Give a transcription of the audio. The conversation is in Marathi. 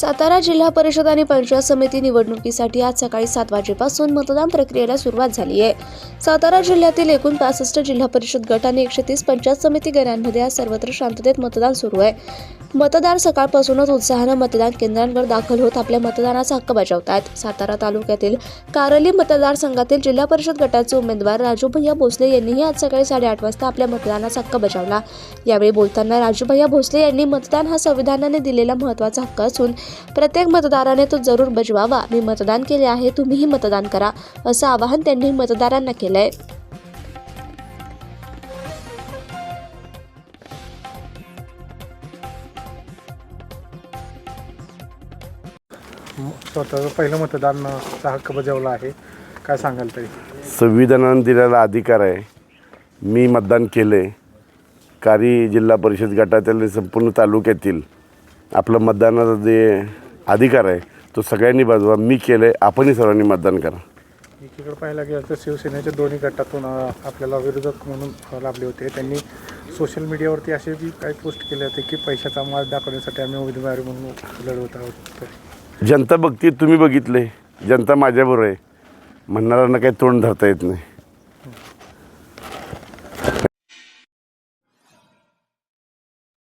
सातारा जिल्हा परिषद आणि पंचायत समिती निवडणुकीसाठी आज सकाळी सात वाजेपासून मतदान प्रक्रियेला सुरुवात झाली आहे. सातारा जिल्ह्यातील एकूण पासष्ट जिल्हा परिषद गट आणि एकशे तीस पंचायत समिती गणांमध्ये आज सर्वत्र शांततेत मतदान सुरू आहे. मतदार सकाळपासूनच उत्साहानं मतदान केंद्रांवर दाखल होत आपल्या मतदानाचा हक्क बजावतात सातारा तालुक्यातील कारली मतदारसंघातील जिल्हा परिषद गटाचे उमेदवार राजू भैया भोसले यांनीही आज सकाळी साडेआठ वाजता आपल्या मतदानाचा हक्क बजावला. यावेळी बोलताना राजू भैया भोसले यांनी मतदान हा संविधानाने दिलेला महत्त्वाचा हक्क असून प्रत्येक मतदाराने तो जरूर बजवावा. मी मतदान केले आहे तुम्हीही मतदान करा असं आवाहन त्यांनी मतदारांना केलंय. स्वतःचं पहिलं मतदानाचा हक्क बजावला आहे. काय सांगाल तरी? संविधानानं दिलेला अधिकार आहे. मी मतदान केले कारी जिल्हा परिषद गटातील संपूर्ण तालुक्यातील आपलं मतदानाचा जे अधिकार आहे तो सगळ्यांनी बाजूला मी केलं आपणही सर्वांनी मतदान करा. एकीकडे पाहायला गेलं तर शिवसेनेच्या दोन्ही गटातून आपल्याला विरोधक म्हणून लाभले होते. त्यांनी सोशल मीडियावरती असे बी काही पोस्ट केले होते की पैशाचा माल दाखवण्यासाठी आम्ही उमेदवारी म्हणून लढवत आहोत. जनता बघते तुम्ही बघितले. जनता माझ्याबरोबर आहे. म्हणणाऱ्यांना काही तोंड धरता येत नाही.